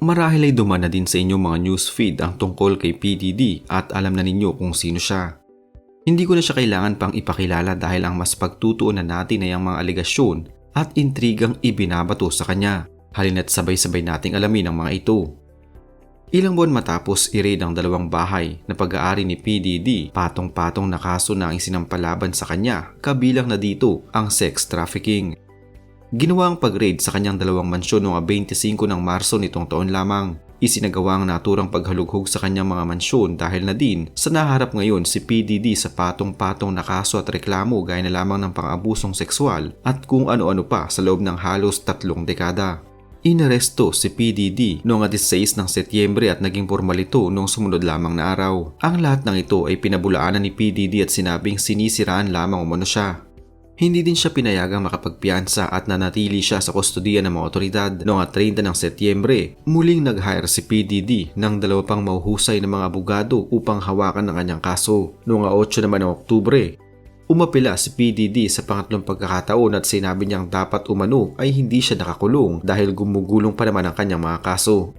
Marahil ay duman na din sa inyong mga newsfeed ang tungkol kay PDD at alam na ninyo kung sino siya. Hindi ko na siya kailangan pang ipakilala dahil ang mas pagtutuunan natin ay ang mga aligasyon at intrigang ibinabato sa kanya. Halina't sabay-sabay nating alamin ang mga ito. Ilang buwan matapos i-raid ang dalawang bahay na pag-aari ni PDD, patong-patong na kaso na ang isinampalaban sa kanya, kabilang na dito ang sex trafficking. Ginawa ang pag-raid sa kanyang dalawang mansyon noong 25 ng Marso nitong taon lamang. Isinagawa ang naturang paghalughog sa kanyang mga mansyon dahil na din sa naharap ngayon si PDD sa patong-patong na kaso at reklamo gaya na lamang ng pang-abusong sexual at kung ano-ano pa sa loob ng halos tatlong dekada. Inaresto si PDD noong 16 ng Setyembre at naging formal ito noong sumunod lamang na araw. Ang lahat ng ito ay pinabulaanan ni PDD at sinabing sinisiraan lamang umano siya. Hindi din siya pinayagang makapagpiyansa at nanatili siya sa kustodiya ng mga otoridad noong 30 ng Setyembre. Muling nag-hire si PDD ng dalawa pang mahuhusay na mga abogado upang hawakan ang kanyang kaso. Noong 8 naman ng Oktubre, Umapila si PDD sa pangatlong pagkakataon at sinabi niyang dapat umano ay hindi siya nakakulong dahil gumugulong pa naman ang kanyang mga kaso.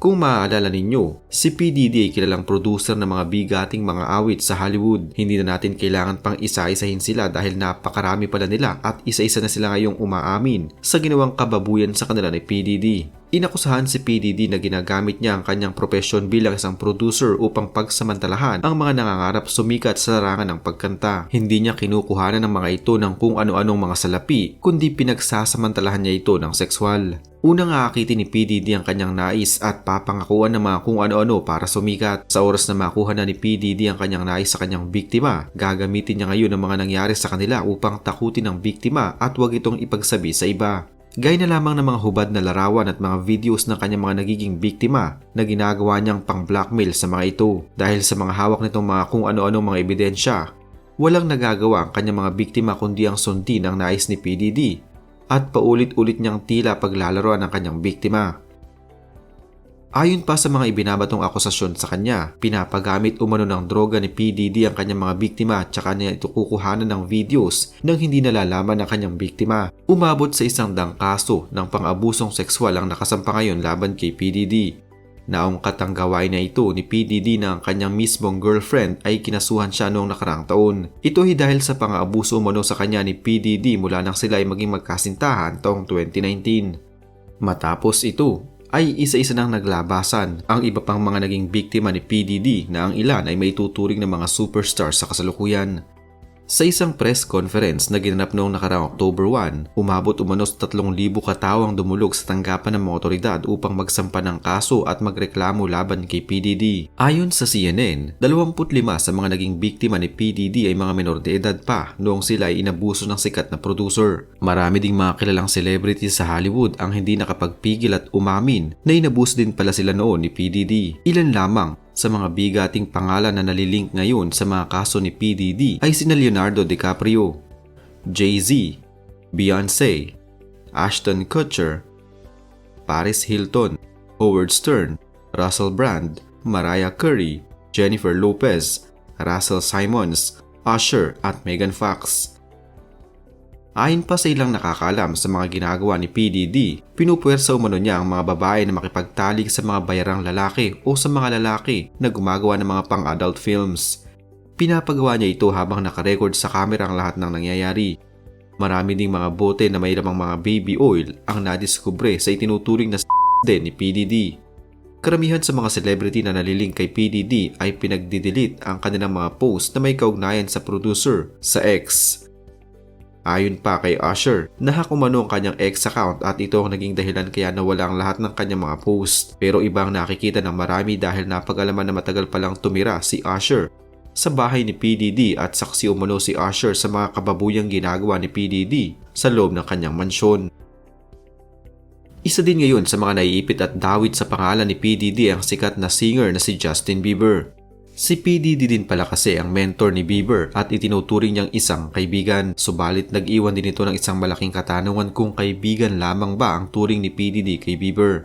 Kung maaalala ninyo, si PDD ay kilalang producer ng mga bigating mga awit sa Hollywood. Hindi na natin kailangan pang isa-isahin sila dahil napakarami pala nila at isa-isa na sila ngayong umaamin sa ginawang kababuyan sa kanila ni PDD. Inakusahan si PDD na ginagamit niya ang kanyang propesyon bilang isang producer upang pagsamantalahan ang mga nangangarap sumikat sa larangan ng pagkanta. Hindi niya kinukuhanan ng mga ito ng kung ano-anong mga salapi, kundi pinagsasamantalahan niya ito ng sexual. Unang aakitin ni PDD ang kanyang nais at papangakuan ng mga kung ano-ano para sumikat. Sa oras na makuha na ni PDD ang kanyang nais sa kanyang biktima, gagamitin niya ngayon ang mga nangyari sa kanila upang takutin ang biktima at huwag itong ipagsabi sa iba. Gaya na lamang ng mga hubad na larawan at mga videos ng kanyang mga nagiging biktima na ginagawa niyang pang-blackmail sa mga ito. Dahil sa mga hawak nitong mga kung ano-ano mga ebidensya, walang nagagawa ang kanyang mga biktima kundi ang sundin ng nais ni PDD at paulit-ulit niyang tila paglalaroan ng kanyang biktima. Ayon pa sa mga ibinabatong akusasyon sa kanya, pinapagamit umano ng droga ni PDD ang kanyang mga biktima at saka niya ito kukuhanan ng videos nang hindi nalalaman ng kanyang biktima. Umabot sa isang dang ng pang-abusong sexual ang nakasampa ngayon laban kay PDD. Naungkat ang na ito ni PDD na ang kanyang mismong girlfriend ay kinasuhan siya noong nakarang taon. Ito ay dahil sa pang-abuso umano sa kanya ni PDD mula nang sila ay maging magkasintahan taong 2019. Matapos ito, ay isa-isa nang naglabasan ang iba pang mga naging biktima ni PDD na ang ilan ay may tuturing ng mga superstars sa kasalukuyan. Sa isang press conference na ginanap noong nakaraang October 1, umabot umano sa 3,000 katao ang dumulog sa tanggapan ng mga otoridad upang magsampa ng kaso at magreklamo laban kay PDD. Ayon sa CNN, 25 sa mga naging biktima ni PDD ay mga menor de edad pa noong sila ay inabuso ng sikat na producer. Marami ding mga kilalang celebrities sa Hollywood ang hindi nakapagpigil at umamin na inabuso din pala sila noon ni PDD. Ilan lamang sa mga bigating pangalan na nalilink ngayon sa mga kaso ni PDD ay sina Leonardo DiCaprio, Jay-Z, Beyonce, Ashton Kutcher, Paris Hilton, Howard Stern, Russell Brand, Mariah Carey, Jennifer Lopez, Russell Simons, Usher at Megan Fox. Ayon pa sa ilang nakakalam sa mga ginagawa ni PDD, pinupuwersa umano niya ang mga babae na makipagtalik sa mga bayarang lalaki o sa mga lalaki na gumagawa ng mga pang-adult films. Pinapagawa niya ito habang nakarecord sa kamera ang lahat ng nangyayari. Marami ding mga bote na may lamang mga baby oil ang nadiskubre sa itinuturing na s*** din ni PDD. Karamihan sa mga celebrity na naliling kay PDD ay pinagdidelete ang kanilang mga post na may kaugnayan sa producer sa X Ayon pa kay Usher, nahak umano ang kanyang ex account at ito ang naging dahilan kaya nawala ang lahat ng kanyang mga post. Pero ibang nakikita ng marami dahil napagalaman na matagal palang tumira si Usher sa bahay ni PDD at saksi umano si Usher sa mga kababuyang ginagawa ni PDD sa loob ng kanyang mansyon. Isa din ngayon sa mga naiipit at dawit sa pangalan ni PDD ang sikat na singer na si Justin Bieber. Si PDD din pala kasi ang mentor ni Bieber at itinuturing niyang isang kaibigan. Subalit nag-iwan din ito ng isang malaking katanungan kung kaibigan lamang ba ang turing ni PDD kay Bieber.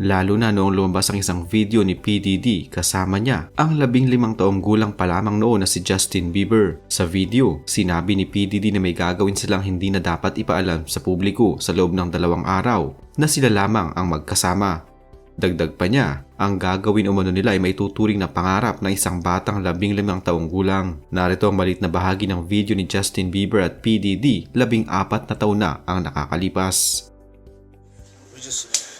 Lalo na noong lumabas ang isang video ni PDD kasama niya ang labing limang taong gulang pa lamang noon na si Justin Bieber. Sa video, sinabi ni PDD na may gagawin silang hindi na dapat ipaalam sa publiko sa loob ng dalawang araw na sila lamang ang magkasama. Dagdag pa niya, ang gagawin umano nila ay may tuturing na pangarap ng isang batang labing limang taong gulang. Narito ang malit na bahagi ng video ni Justin Bieber at PDD, labing apat na taon na ang nakakalipas.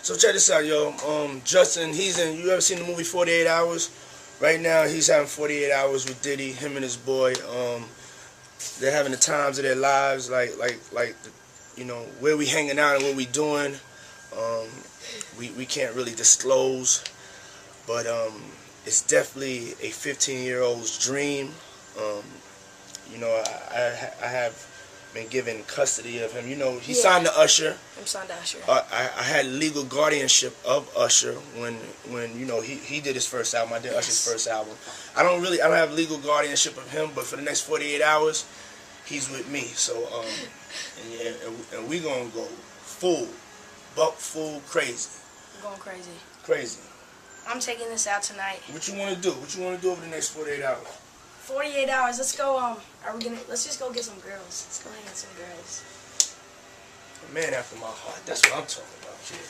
So check this out, yo. Um, Justin, he's in. You ever seen the movie Forty Eight Hours? Right now, he's having forty eight hours with Diddy. Him and his boy. Um, they're having the times of their lives. Like, like, like, you know, where we hanging out and what we doing. Um, we we can't really disclose, but um, it's definitely a fifteen year old's dream. Um, you know, I, I I have been given custody of him. You know, he Yeah. signed to Usher. I'm signed to Usher. Uh, I, I had legal guardianship of Usher when when you know he, he did his first album. I did Usher's first album. I don't really I don't have legal guardianship of him, but for the next 48 hours, he's with me. So um, and, yeah, and, we- and we gonna go full, buck full crazy, I'm going crazy. crazy. I'm taking this out tonight. What you wanna do? What you wanna do over the next 48 hours? 48 hours. Let's go. Um, are we gonna? Let's just go get some girls. Let's go hang with some girls. A man after my heart. That's what I'm talking about, kid.